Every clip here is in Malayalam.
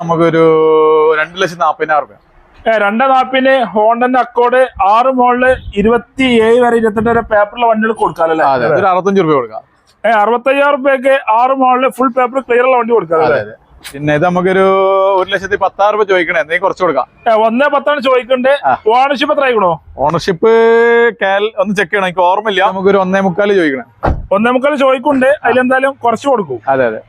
നമുക്കൊരു രണ്ട് ലക്ഷത്തി നാപ്പതിനായിരം റുപ്യ. ഏ, രണ്ട് നാപ്പിന് ഹോണ്ടന്റെ അക്കോഡ് ആറ് മോളിൽ ഇരുപത്തി ഏഴ് വരെ ഇരുപത്തെട്ട് വരെ പേപ്പറിലെ വണ്ടികൾ കൊടുക്കാം അല്ലേ അതെ ഒരു അറുപത്തഞ്ച് റുപ്യ കൊടുക്കാം. ഏഹ് അറുപത്തയ്യായിരം റുപ്യക്ക് ആറ് മോളിൽ ഫുൾ പേപ്പർ ക്ലിയർ ഉള്ള വണ്ടി കൊടുക്കാറില്ല പിന്നെ ഇത് നമുക്കൊരു ഒരു ലക്ഷത്തി പത്താറ് രൂപ ചോദിക്കണേ എന്തെങ്കിലും കുറച്ച് കൊടുക്കാം. ഒന്നേ പത്താണ് ചോദിക്കണ്ടേ. ഓണർഷിപ്പ് എത്ര ആയിക്കണോ? ഓണർഷിപ്പ് ഒന്ന് ചെക്ക് ചെയ്യണം എനിക്ക് ഓർമ്മയില്ല. നമുക്കൊരു ഒന്നേ മുക്കാൽ ചോദിക്കണേ. ഒന്നേ മുക്കാൽ ചോദിക്കുന്നുണ്ട് അതിലെന്തായാലും കുറച്ച് കൊടുക്കും. അതെ അതെ.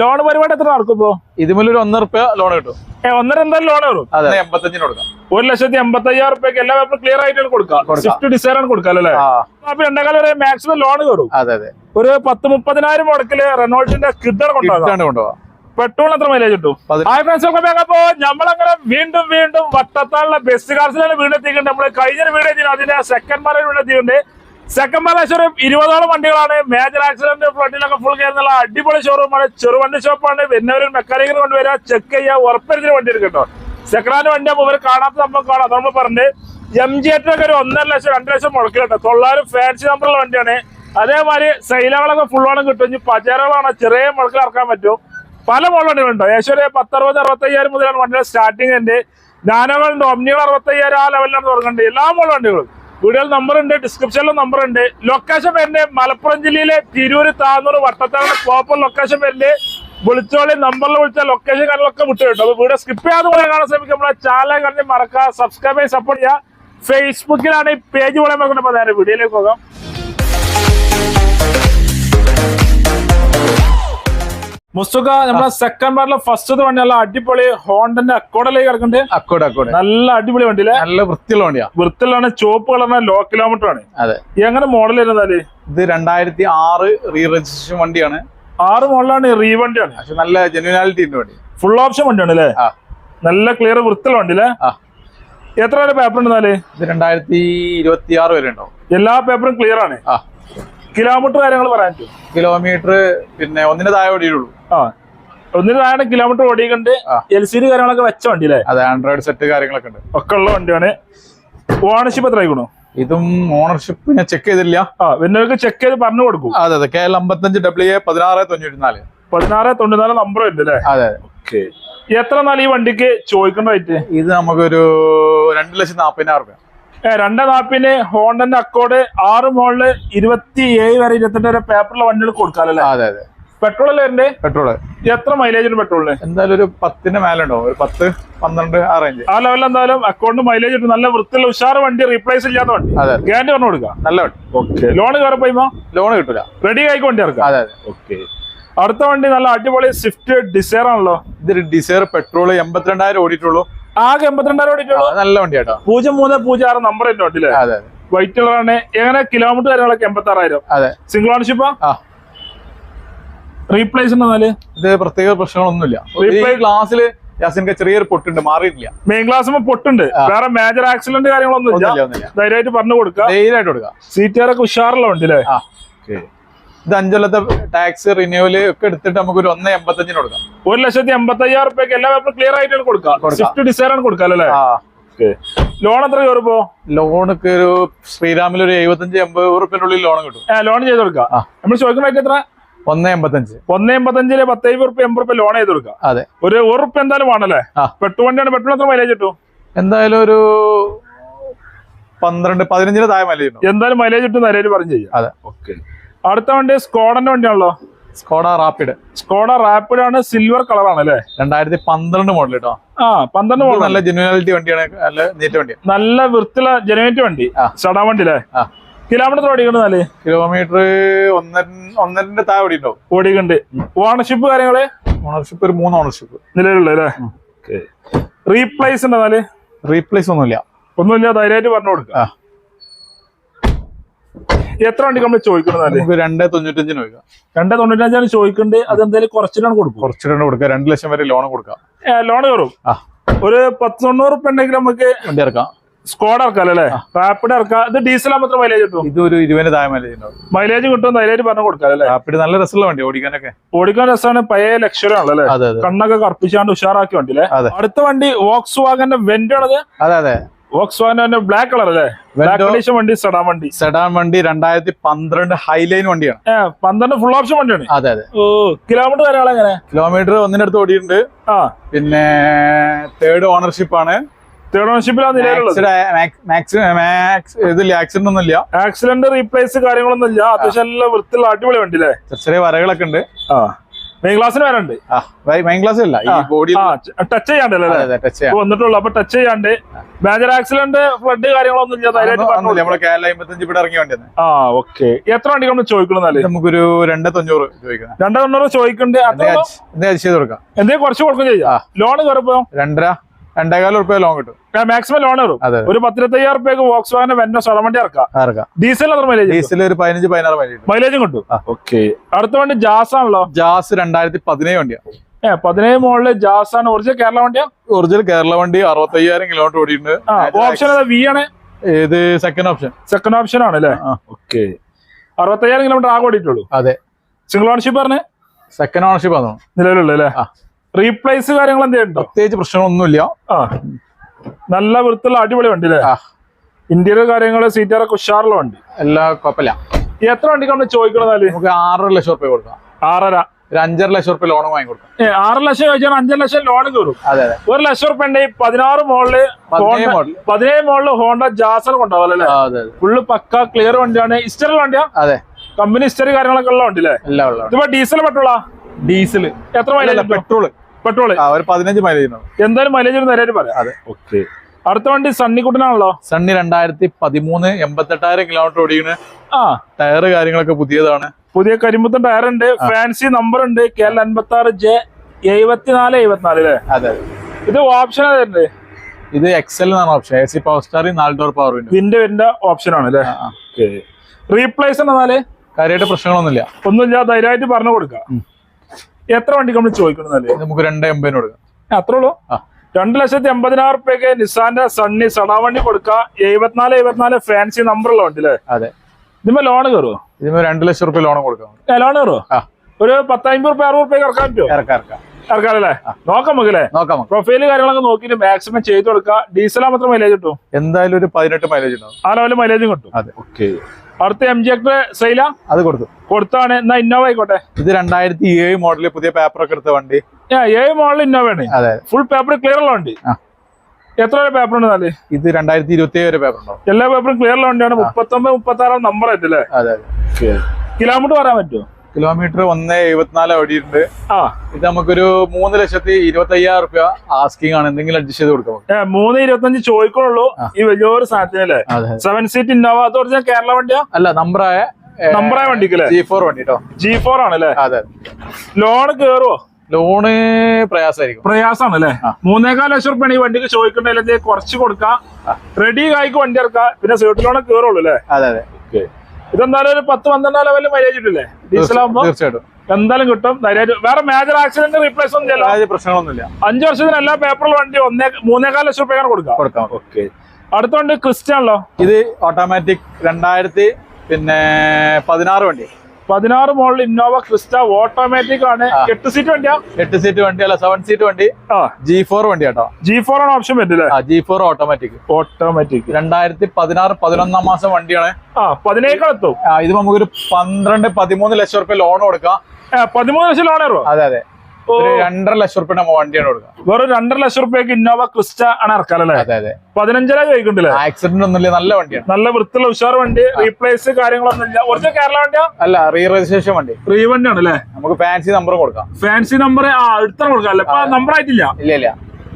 ലോൺ പരിപാടി എത്ര നടക്കും ഇപ്പോ? ഇതുമല്ലൊരു ഒന്നര റുപ്യ ലോൺ കിട്ടും. ഏ ഒന്നര എന്തായാലും ലോൺ വരും എൺപത്തഞ്ചിന് കൊടുക്കാം. ഒരു ലക്ഷത്തി എൺപത്തി അയ്യായിരം റുപ്യക്ക് എല്ലാ പേപ്പറും ക്ലിയർ ആയിട്ടാണ് കൊടുക്കാം കൊടുക്കാം. സ്വിഫ്റ്റ് ഡിസൈർ ആണ് കൊടുക്കാം അല്ലേ? അപ്പൊ രണ്ടേക്കാലം ഒരു മാക്സിമം ലോൺ കയറും അതെ അതെ. ഒരു പത്ത് മുപ്പതിനായിരം മുടക്കിൽ റെനോൾട്ടിന്റെ കിഡാണ് കൊണ്ടുപോകാം കൊണ്ടുപോകാം പെട്രോൾ എത്ര മൈലേജ് കിട്ടും? ഹായ് ഫ്രണ്ട്സ് ഒക്കെ അപ്പോ നമ്മളങ്ങനെ വീണ്ടും വീണ്ടും വട്ടത്താളിലെ ബസ് കാർസിലാണ് വീട് എത്തിക്കുന്നുണ്ട് നമ്മൾ കഴിഞ്ഞ വീട് എത്തിയിരുന്നു അതിന്റെ സെക്കൻഡ് മാറിൽ വീട് എത്തിയിട്ടുണ്ട് സെക്കൻഡ് മാല ഷോറൂം ഇരുപതോളം വണ്ടികളാണ്. മേജർ ആക്സിഡന്റ് ഫ്ലഡിലൊക്കെ ഫുൾ കയറുന്നുള്ള അടിപൊളി ഷോറൂമാണ് ചെറുവണ്ടി ഷോപ്പാണ് വരുന്നവർ മെക്കാനിക്കൽ കൊണ്ടുവരാ ചെക്ക് ചെയ്യുക. ഉറപ്പരുത്തിന് വണ്ടി എടുക്കട്ടോ. സെക്കൻഡ് ഹാൻഡ് വണ്ടി ആകുമ്പോൾ ഇവർ കാണാത്ത നമ്മൾ കാണാം. നമ്മൾ പറഞ്ഞു എം ജി ഒക്കെ ഒരു ഒന്നര ലക്ഷം രണ്ട് ലക്ഷം മുടക്കിലുണ്ട് തൊള്ളായിരം ഫാൻസി നമ്പറുള്ള വണ്ടിയാണ്. അതേമാതിരി സൈലകളൊക്കെ ഫുൾ ഓണം കിട്ടും. ഇനി പചാരകളാണ് ചെറിയ മുളക്കിൽ ഇറക്കാൻ പറ്റും. പല മോഡലുകളുണ്ട് ഏകദേശം ഒരു പത്തറുപത് അറുപത്തയ്യായിരം മുതലാണ് വണ്ടിയുടെ സ്റ്റാർട്ടിംഗ് ഉണ്ട് നാനോകളുണ്ട് ഒമ്നികൾ അറുപത്തയ്യായിരം ആ ലെവലിലാണ് തുടങ്ങേണ്ടത്. എല്ലാ മോഡൽ വണ്ടികളും. വീഡിയോയിൽ നമ്പർ ഉണ്ട് ഡിസ്ക്രിപ്ഷനിലും നമ്പർ ഉണ്ട്. ലൊക്കേഷൻ വരുന്നത് മലപ്പുറം ജില്ലയിലെ തിരൂര് താന്നൂർ വട്ടത്താണ് പ്രോപ്പർ ലൊക്കേഷൻ വരുന്നത് വിളിച്ചോളി നമ്പറിൽ വിളിച്ച ലൊക്കേഷൻ കാര്യങ്ങളൊക്കെ വിട്ടു കേട്ടോ. അപ്പൊ വീഡിയോ സ്കിപ്പ് ചെയ്യാതെ പോലെ കാണാൻ ശ്രമിക്കും നമ്മളെ ചാനൽ കണ്ടി മറക്കുക സബ്സ്ക്രൈബ് ചെയ്ത് സപ്പോർട്ട് ചെയ്യുക. ഫേസ്ബുക്കിലാണ് ഈ പേജ് നോക്കുന്നത് നേരെ വീഡിയോയിലേക്ക് പോകാം. മുസ്തുക്ക നമ്മളെ സെക്കൻഡ് പാർട്ടിലെ ഫസ്റ്റ് വണ്ടി നല്ല അടിപൊളി ഹോണ്ടന്റെ അക്കോഡിലേക്ക് കിടക്കുന്നുണ്ട് അക്കോട് അക്കോട് നല്ല അടിപൊളി വണ്ടിയിലെ നല്ല വൃത്തിയുള്ള വണ്ടിയാ. വൃത്തിലാണ് ചോപ്പ് കളറിന് ലോ കിലോമീറ്റർ ആണ്. അതെ. എങ്ങനെ മോഡൽ വരുന്നാൽ ഇത് രണ്ടായിരത്തി ആറ് റീ രജിസ്ട്രേഷൻ വണ്ടിയാണ് ആറ് മോഡലാണ് റീ വണ്ടിയാണ്. പക്ഷെ നല്ല ജെന്യൂനാലിറ്റി ഉണ്ട് വണ്ടി. ഫുൾ ഓപ്ഷൻ വണ്ടിയാണ് അല്ലേ? നല്ല ക്ലിയർ വൃത്തിയുള്ള വണ്ടി അല്ലേ ആ. എത്ര വരെ പേപ്പർ ഉണ്ടെന്നാൽ ഇത് രണ്ടായിരത്തി ഇരുപത്തി ആറ് വരെ ഉണ്ടാവും. എല്ലാ പേപ്പറും ക്ലിയർ ആണ്. ആ. കിലോമീറ്റർ കാര്യങ്ങൾ പറയാൻ പറ്റും കിലോമീറ്റർ പിന്നെ ഒന്നിന് താഴെ ഓടിയുള്ളൂ ആ. ഒന്നിന് താഴെ കിലോമീറ്റർ ഓടിയിട്ടുണ്ട്. എൽ സി ഡി കാര്യങ്ങളൊക്കെ വെച്ച വണ്ടി അല്ലേ അതെ ആൻഡ്രോയിഡ് സെറ്റ് കാര്യങ്ങളൊക്കെ ഉണ്ട്. ഒക്കെ ഉള്ള വണ്ടിയാണ്. ഓണർഷിപ്പ് എത്ര ആയിക്കണോ? ഇതും ഓണർഷിപ്പ് ഞാൻ ചെക്ക് ചെയ്തില്ല. ആ വരുന്നവർക്ക് ചെക്ക് ചെയ്ത് പറഞ്ഞു കൊടുക്കും. അതെ അതെ കെ എൽ അമ്പത്തഞ്ച് ഡബ്ല്യു എ പതിനാറ് തൊണ്ണൂറ്റി നാല് പതിനാറ് തൊണ്ണൂറ്റിനാല് നമ്പർ ഉണ്ട് അല്ലേ? അതെ ഓക്കെ. എത്ര നാല് ഈ വണ്ടിക്ക് ചോദിക്കേണ്ട റേറ്റ് ഇത് നമുക്കൊരു രണ്ട് ലക്ഷത്തി നാപ്പതിനായിരം ഏ, രണ്ട് നാപ്പിന് ഹോണ്ടന്റെ അക്കോഡ് ആറ് മോളിൽ ഇരുപത്തി ഏഴ് വരെ ഇരുപത്തെട്ട് വരെ പേപ്പറിലെ വണ്ടികൾ കൊടുക്കാനല്ലേ? അതെ അതെ. പെട്രോൾ അല്ലേ ഉണ്ട് പെട്രോൾ എത്ര മൈലേജ് ഉണ്ട് പെട്രോളിന് എന്തായാലും ഒരു പത്തിന്റെ മേലെ ഉണ്ടോ ഒരു പത്ത് പന്ത്രണ്ട് ആ റേഞ്ച് ആ ലെവലിൽ എന്തായാലും അക്കൗണ്ട് മൈലേജ് ഉണ്ട് നല്ല വൃത്തിയുള്ള ഉഷാർ വണ്ടി റീപ്ലേസ് ഇല്ലാത്ത വണ്ടി. അതെ ഗ്യാരണ്ടി പറഞ്ഞു കൊടുക്കാം? നല്ല വണ്ടി. ഓക്കെ ലോൺ കയറി പോയിമോ ലോൺ കിട്ടില്ല റെഡി ആയിക്കോ വണ്ടി ഇറക്കാം അതെ അതെ. ഓക്കെ അടുത്ത വണ്ടി നല്ല അടിപൊളി സ്വിഫ്റ്റ് ഡിസൈർ ആണല്ലോ. ഇതൊരു ഡിസയർ പെട്രോൾ എൺപത്തിരണ്ടായിരം ഓടിയിട്ടുള്ളൂ. ആകെ എൺപത്തിരണ്ടായിരം നല്ല വണ്ടി കേട്ടോ പൂജ്യം മൂന്ന് പൂജ്യം ആറ് നമ്പർ എന്റെ വണ്ടി അതെ കളർ വൈറ്റ് കളറാണ് എങ്ങനെ? കിലോമീറ്റർ കാര്യങ്ങളൊക്കെ എൺപത്തി ആറായിരം അതെ സിംഗിൾ ഓണർഷിപ്പാ റീപ്ലേസ് ഇത് പ്രത്യേക പ്രശ്നങ്ങളൊന്നുമില്ല. ഗ്ലാസ്സിൽ യാസിൻക്ക് ചെറിയൊരു പൊട്ടുണ്ട് മാറിയിട്ടില്ല. മെയിൻ ക്ലാസ് പൊട്ടുണ്ട്. വേറെ മേജർ ആക്സിഡന്റ് കാര്യങ്ങളൊന്നും ഇല്ല ധൈര്യമായിട്ട് പറഞ്ഞു കൊടുക്കുക. ധൈര്യമായിട്ട് കൊടുക്കാം. സീറ്റുകാരൊക്കെ ഉഷാറുള്ള വണ്ടിയില്ലേ ആ ഇത് അഞ്ചൊല്ലത്തെ ടാക്സ് റിന്യൂവൽ ഒക്കെ എടുത്തിട്ട് നമുക്ക് ഒരു ഒന്ന് എൺപത്തഞ്ചിന് കൊടുക്കാം. ഒരു ലക്ഷത്തി എൺപത്തി അയ്യായിരം റുപ്യക്ക് എല്ലാ പേപ്പറും ക്ലിയർ ആയിട്ടാണ് കൊടുക്കാം. സ്വിഫ്റ്റ് ഡിസൈർ ആണ് കൊടുക്കാം അല്ലേ? ലോൺ എത്ര കയറിപ്പോ ലോണൊക്കെ ഒരു ശ്രീരാമിൽ ഒരു എഴുപത്തഞ്ച് എൺപത് റുപ്യന്റെ ഉള്ളിൽ ലോൺ കിട്ടും ലോൺ ചെയ്ത് കൊടുക്കാം നമ്മൾ ചോദിക്കുന്ന എത്ര? ഒന്ന് എൺപത്തഞ്ച്. ഒന്ന് എൺപത്തഞ്ചിൽ പത്തൈമ്പത് റുപ്യ എൺപത് റുപ്യ ലോൺ ചെയ്ത് കൊടുക്കാം അതെ. ഒരു ഒരു റുപ്യ എന്തായാലും വേണല്ലേ. പെട്രോൾ വണ്ടിയാണ് പെട്രോൾ എത്ര മൈലേജ് കിട്ടും? എന്തായാലും ഒരു പന്ത്രണ്ട് പതിനഞ്ചിന് താഴെ മൈലേജ് എന്തായാലും മൈലേജ് കിട്ടും നിലയിൽ പറഞ്ഞു ചെയ്യാം. അതെ. ഓക്കെ അടുത്ത വണ്ടി സ്കോഡന്റെ വണ്ടിയാണല്ലോ. Skoda Rapid. സ്കോഡ റാപ്പിഡ് ആണ് സിൽവർ കളറാണ് അല്ലേ? രണ്ടായിരത്തി പന്ത്രണ്ട് മോഡൽ കേട്ടോ ആ പന്ത്രണ്ട് മോഡൽ നല്ല ജെനുവാലിറ്റി വണ്ടിയാണ് നല്ല നീറ്റ് വണ്ടി. നല്ല വൃത്തിയുള്ള ജനുവേറ്റ് വണ്ടി. സടാ വണ്ടി അല്ലേ? കിലോമീറ്റർ ഓടിക്കുന്നത് ഓടിക്കണെന്നാൽ കിലോമീറ്റർ ഒന്നര ഒന്നരന്റെ താഴെ ഓടി ഓടിക്കുന്നുണ്ട് ഓണർഷിപ്പ് കാര്യങ്ങൾ? ഓണർഷിപ്പ് ഒരു മൂന്ന് ഓണർഷിപ്പ് നിലവിലുള്ള അല്ലേ? റീപ്ലേസ് ഉണ്ടെന്നാൽ റീപ്ലേസ് ഒന്നുമില്ല. ഒന്നുമില്ല ധൈര്യമായിട്ട് പറഞ്ഞു കൊടുക്കുക ആ. എത്ര വണ്ടി നമ്മൾ ചോദിക്കുന്നത് നമുക്ക് രണ്ട് തൊണ്ണൂറ്റഞ്ചിന് രണ്ടേ തൊണ്ണൂറ്റഞ്ചാണ് ചോദിക്കേണ്ടത് അത് എന്തായാലും കുറച്ചിട്ടാണ് കൊടുക്കും. കുറച്ചിട്ട് കൊടുക്കുക. രണ്ട് ലക്ഷം വരെ ലോൺ കൊടുക്കാം. ലോൺ കയറും. ഒരു പത്ത് തൊണ്ണൂറ് ഉറുപ്പ ഉണ്ടെങ്കിൽ നമുക്ക് വണ്ടി ഇറക്കാം. സ്കോഡ് ഇറക്കാം അല്ലേ? റാപ്പിഡ് ഇറക്കാം. ഇത് ഡീസൽ ആകുമ്പോൾ മൈലേജ് കിട്ടും? ഇത് ഒരു ഇരുപതിന് താഴെ മൈലേജ് ഉണ്ടാവും. മൈലേജ് കിട്ടും മൈലേജ് പറഞ്ഞു കൊടുക്കാം അല്ലേ? റാപ്പിഡ് നല്ല രസമുള്ള വണ്ടി ഓടിക്കാനൊക്കെ. ഓടിക്കാൻ രസമാണ് പഴയ ലക്ഷറി ആണല്ലേ കണ്ണൊക്കെ കറുപ്പിച്ചാണ്ട് ഉഷാറാക്കി വണ്ടി അല്ലേ അടുത്ത വണ്ടി വോക്സ് വാഗന്റെ വെന്റ് ആണത് അതെ അതെ. ബ്ലാക്ക് കളർ അല്ലേ? ബ്ലാക്ക് വണ്ടി സെഡാൻ വണ്ടി. സെഡാൻ വണ്ടി രണ്ടായിരത്തി പന്ത്രണ്ട് ഹൈലൈൻ വണ്ടിയാണ്. ഏ പന്ത്രണ്ട് ഫുൾ ഓപ്ഷൻ വണ്ടിയാണ്. അതെ അതെ. ഓ കിലോമീറ്റർ കാര്യങ്ങൾ എങ്ങനെ കിലോമീറ്റർ ഒന്നിനടുത്ത് ഓടിയിട്ടുണ്ട്. ആ. പിന്നെ തേർഡ് ഓണർഷിപ്പ് ആണ്. തേർഡ് ഓണർഷിപ്പിലാണ് ഇതില്ല ആക്സിഡന്റ് ഒന്നും ഇല്ല ആക്സിഡന്റ് റീപ്ലേസ് കാര്യങ്ങളൊന്നും ഇല്ല അത്യാവശ്യം നല്ല വൃത്തിയുള്ള അടിപൊളി വണ്ടി അല്ലേ ചെറിയ വരകളൊക്കെ ഉണ്ട്. ആ. മെയിൻ ക്ലാസ്സിന് വരണ്ട് മൈൻ ക്ലാസ് ഇല്ല ടച്ച് ചെയ്യാണ്ടല്ലേ അല്ലേ? ടച്ച് ചെയ്യാം. ഇപ്പൊ വന്നിട്ടുള്ളൂ അപ്പൊ ടച്ച് ചെയ്യാണ്ട്. മേജർ ആക്സിഡന്റ് ഫ്ലഡ് കാര്യങ്ങളൊന്നും ഇല്ല ആ ഓക്കെ എത്ര വണ്ടി നമ്മൾ ചോദിക്കണമെന്നാൽ നമുക്കൊരു രണ്ട് തൊണ്ണൂറ് ചോദിക്കുന്നത് രണ്ടോ തൊണ്ണൂറ് ചോദിക്കണ്ട്. എന്തെങ്കിലും കുറച്ച് കൊടുക്കും ചെയ്യാം. ലോണ് ലോൺ കയറിപ്പോ? രണ്ടര. രണ്ടേകാല റുപ്യ ലോൺ കിട്ടും. മാക്സിമം ലോൺ വരും. ഒരു പത്തിരത്തയ്യായിരം റുപ്യക്ക് വോക്സ് വാഗൻ വെന്ന സ്വലവണ്ടി ഇറക്കാം. ഡീസൽ എത്ര മൈലേജ് ഡീസൽ ഒരു പതിനഞ്ച് പതിനാറ് മൈലേജ് മൈലേജും കിട്ടും. ഓക്കെ. അടുത്ത വണ്ടി ജാസ് ആണല്ലോ. ജാസ് രണ്ടായിരത്തി പതിനേഴ് വണ്ടിയാണ്. ഏഹ് പതിനേഴ് മോളിൽ ജാസ് ആണ്. ഒറിജിനൽ കേരള വണ്ടിയാ? ഒറിജിനൽ കേരള വണ്ടി അറുപത്തയ്യായിരം കിലോമീറ്റർ ഓടിയിട്ടുണ്ട്. ഓപ്ഷൻ ഏതാ? വി ആണ്? ഇത് സെക്കൻഡ് ഓപ്ഷൻ സെക്കൻഡ് ഓപ്ഷൻ ആണ് അല്ലേ. ഓക്കെ. അറുപത്തയ്യായിരം കിലോമീറ്റർ ആകെ ഓടിയിട്ടുള്ളൂ. അതെ. സിംഗിൾ ഓണർഷിപ്പ് പറഞ്ഞേ? സെക്കൻഡ് ഓണർഷിപ്പ് ആണോ. നിലവിലുള്ള അല്ലേ? ആ. റീപ്ലേസ് കാര്യങ്ങൾ എന്തെങ്കിലും പ്രത്യേകിച്ച് പ്രശ്നങ്ങളൊന്നുമില്ല. ആ. നല്ല വൃത്തിയുള്ള അടിപൊളി വണ്ടി അല്ലേ? ഇന്ത്യയിലെ കാര്യങ്ങൾ സീറ്ററൊക്കെ ഉഷാറുള്ള വണ്ടി. എല്ലാ കുഴപ്പമില്ല. എത്ര വണ്ടിക്ക് നമ്മൾ ചോദിക്കണമെന്നാൽ നമുക്ക് ആറര ലക്ഷം റുപ്യ കൊടുക്കാം. ആറര. ഒരു അഞ്ചര ലക്ഷം റുപ്യ ലോൺ വാങ്ങി കൊടുക്കാം. ആറ് ലക്ഷം ചോദിച്ചാൽ അഞ്ചര ലക്ഷം ലോൺ കയറും. അതെ അതെ. ഒരു ലക്ഷം റുപ്യ ഉണ്ടെങ്കിൽ പതിനാറ് മോളിൽ പതിനേഴ് മോളിൽ. ഹോണ്ട ജാസർ അതെ ഫുള്ള് പക്ക ക്ലിയർ വണ്ടിയാണ്. ഹിസ്റ്ററി വണ്ടിയാ? അതെ. കമ്പനി ഹിസ്റ്ററി കാര്യങ്ങളൊക്കെ ഉള്ള വണ്ടി അല്ലേ? ഇപ്പൊ ഡീസൽ പെട്രോളാ? ഡീസൽ എത്ര മൈലേജ് പെട്രോൾ പെട്രോൾ. ആ ഒരു പതിനഞ്ച് മൈലേജ് എന്തായാലും മൈലേജ് നേരിട്ട് പറയാം. അതെ. ഓക്കെ. അടുത്ത വണ്ടി സണ്ണിക്കുട്ടനാണല്ലോ? സണ്ണി രണ്ടായിരത്തി പതിമൂന്ന് എൺപത്തെട്ടായിരം കിലോമീറ്റർ ഓടിയാണ് ആ. ടയർ കാര്യങ്ങളൊക്കെ പുതിയതാണ്. പുതിയ കരിമ്പത്തൻ ടയർ ഉണ്ട് ഫാൻസി നമ്പർ ഉണ്ട് കെ എൽ അൻപത്തി ആറ് ജെ എഴുപത്തിനാല് എഴുപത്തിനാല് അല്ലേ? അതെ അതെ. ഇത് ഓപ്ഷൻ ഏതുണ്ട് ഇത് എക്സൽ എന്നാണ് option A C power star നാല് door power window wind wind option ആണ് അല്ലേ? റീപ്ലേസ് എന്നാൽ? കാര്യമായിട്ട് പ്രശ്നങ്ങളൊന്നുമില്ല. ഒന്നുമില്ല ധൈര്യമായിട്ട് പറഞ്ഞു കൊടുക്കാം എത്ര വണ്ടിക്ക് നമ്മൾ ചോദിക്കണമെന്നല്ലേ നമുക്ക് രണ്ട് എൺപതിന് കൊടുക്കാം. അത്രേ ഉള്ളൂ രണ്ടു ലക്ഷത്തി എൺപതിനായിരം റുപ്യക്ക് നിസാന്റെ സണ്ണി സടാവണ്ടി കൊടുക്കുക കൊടുക്കാം എഴുപത്തിനാല് എഴുപത്തിനാല് ഫാൻസി നമ്പറുള്ള വണ്ടി അല്ലേ അതെ. ഇതിപ്പോ ലോൺ കയറുമോ ഇതിമേ രണ്ട് ലക്ഷം റുപ്യ ലോൺ കൊടുക്കാം. ലോൺ കയറുമോ ഒരു പത്തമ്പത് റുപ്യ അറുപത് റുപ്യ ഇറക്കാൻ പറ്റുമോ ഇറക്കാം ഇറക്കാം. ഇറക്കാനല്ലേ നോക്കാം നമുക്കല്ലേ നോക്കാം പ്രൊഫൈൽ പ്രൊഫൈൽ കാര്യങ്ങളൊക്കെ നോക്കിയിട്ട് മാക്സിമം ചെയ്ത് കൊടുക്കുക ഡീസലാ മാത്രം മൈലേജ് കിട്ടും എന്തായാലും ഒരു പതിനെട്ട് മൈലേജ് ഉണ്ടാവും. ആ ലെവലിൽ മൈലേജും കിട്ടും. അതെ. ഓക്കെ അടുത്ത എം ജി എക്ടർ സെയില? അത് കൊടുത്തു. കൊടുത്താണ്. എന്നാ ഇന്നോവ ആയിക്കോട്ടെ. ഇത് രണ്ടായിരത്തി ഏഴ് മോഡൽ പുതിയ പേപ്പർ ഒക്കെ എടുത്ത വണ്ടി. ഏഴ് മോഡൽ ഇന്നോവയാണ് അതെ ഫുൾ പേപ്പർ ക്ലിയർ ഉള്ള വണ്ടി. എത്ര വരെ പേപ്പർ ഉണ്ട് നാല്? ഇത് രണ്ടായിരത്തി ഇരുപത്തി ഏഴ് വരെ പേപ്പർ ഉണ്ടോ എല്ലാ പേപ്പറും ക്ലിയർ ഉള്ള വണ്ടിയാണ്. മുപ്പത്തൊമ്പത് മുപ്പത്തി ആറാം നമ്പർ ആയിട്ടല്ലേ? അതെ കിലോമീറ്റർ പറയാൻ പറ്റുമോ? കിലോമീറ്റർ ഒന്ന് എഴുപത്തിനാല് ഓടിയിട്ടുണ്ട് ആ. ഇത് നമുക്കൊരു മൂന്ന് ലക്ഷത്തി ഇരുപത്തി അയ്യായിരം റുപ്യ ആസ്കിങ് ആണ്. എന്തെങ്കിലും അഡ്ജസ്റ്റ് ചെയ്ത് കൊടുക്കാം മൂന്ന് ഇരുപത്തി മൂന്ന് ഇരുപത്തഞ്ച് ചോദിക്കുള്ളൂ. ഈ വലിയൊരു സാധനത്തിനല്ലേ സെവൻ സീറ്റ് ഇന്നോവ. അത് പറഞ്ഞാൽ കേരള വണ്ടിയാ? അല്ല നമ്പറായ നമ്പറായ വണ്ടിക്കല്ലേ ജി ഫോർ വണ്ടി കേട്ടോ ജി ഫോർ ആണല്ലേ അതെ ലോൺ കേറുവോ? ലോണ് പ്രയാസമായിരിക്കും. പ്രയാസമാണ് അല്ലേ. മൂന്നേകാൽ ലക്ഷം റുപ്യാണ് ഈ വണ്ടിക്ക് ചോദിക്കേണ്ടത് കുറച്ച് കൊടുക്കാം. റെഡി കായ്ക്ക് വണ്ടി ഇറക്കാം. പിന്നെ സീറ്റ് ലോണ് കേറുള്ളൂ അല്ലേ? അതെ അതെ. ഇതെന്തായാലും ഒരു പത്ത് പന്ത്രണ്ടാം ലെവലിൽ മൈലേജ് കിട്ടില്ലേ? ഡീസൽ ആകുമ്പോ തീർച്ചയായിട്ടും. എന്തായാലും കിട്ടും. ധൈര്യമായിട്ട് വേറെ മേജർ ആക്സിഡന്റ് റീപ്ലേസ് ഒന്നും ചെയ്യല്ല പ്രശ്നങ്ങളൊന്നുമില്ല. അഞ്ചു വർഷത്തിന് എല്ലാ പേപ്പറിലും വണ്ടി ഒന്നേ മൂന്നേകാൽ ലക്ഷം രൂപയാണ് കൊടുക്കാം. കൊടുക്കാം ഓക്കെ അടുത്തോണ്ട് ക്രിസ്റ്റാണല്ലോ ഇത് ഓട്ടോമാറ്റിക് രണ്ടായിരത്തി പിന്നെ പതിനാറ് വണ്ടി. പതിനാറ് മോഡൽ ഇന്നോവ ക്രിസ്റ്റ ഓട്ടോമാറ്റിക് ആണ്. എട്ട് സീറ്റ് വണ്ടിയാ? എട്ട് സീറ്റ് വണ്ടി അല്ല സെവൻ സീറ്റ് വണ്ടി. ജി ഫോർ വണ്ടി കേട്ടോ. ജി ഫോർ ആണ് ഓപ്ഷൻ വരുന്നില്ലേ ജി ഫോർ ഓട്ടോമാറ്റിക് ഓട്ടോമാറ്റിക് രണ്ടായിരത്തി പതിനാറ് പതിനൊന്നാം മാസം വണ്ടിയാണ്. ആ പതിനേക്കാൾ എത്തും ആ, ഇത് നമുക്കൊരു പന്ത്രണ്ട് പതിമൂന്ന് ലക്ഷം റുപ്യ ലോൺ കൊടുക്കാം. പതിമൂന്ന് ലക്ഷം ലോൺ അതെ അതെ. ഒരു രണ്ടര ലക്ഷം റുപ്യ നമ്മ വണ്ടിയാണ് കൊടുക്കുക വെറും രണ്ടര ലക്ഷം റുപ്യക്ക് ഇന്നോവ ക്രിസ്റ്റ ആണ് ഇറക്കാറല്ലേ അതെ അതെ. പതിനഞ്ചര ചോദിക്കണ്ടല്ലേ ആക്സിഡന്റ് ഒന്നുമില്ല നല്ല വണ്ടിയാണ്. നല്ല വൃത്തിയുള്ള ഉഷാർ വണ്ടി റീപ്ലേസ് കാര്യങ്ങളൊന്നും ഇല്ല. ഒറിജിനൽ കേരള വണ്ടിയാ? അല്ല റീ രജിസ്ട്രേഷൻ വണ്ടി. റീ വണ്ടി ആണ് അല്ലേ? നമുക്ക് ഫാൻസി നമ്പർ കൊടുക്കാം. ഫാൻസി നമ്പർ ആ എടുത്തണം കൊടുക്കാം. അല്ലേ നമ്പർ ആയിട്ടില്ല. ഇല്ല ഇല്ല.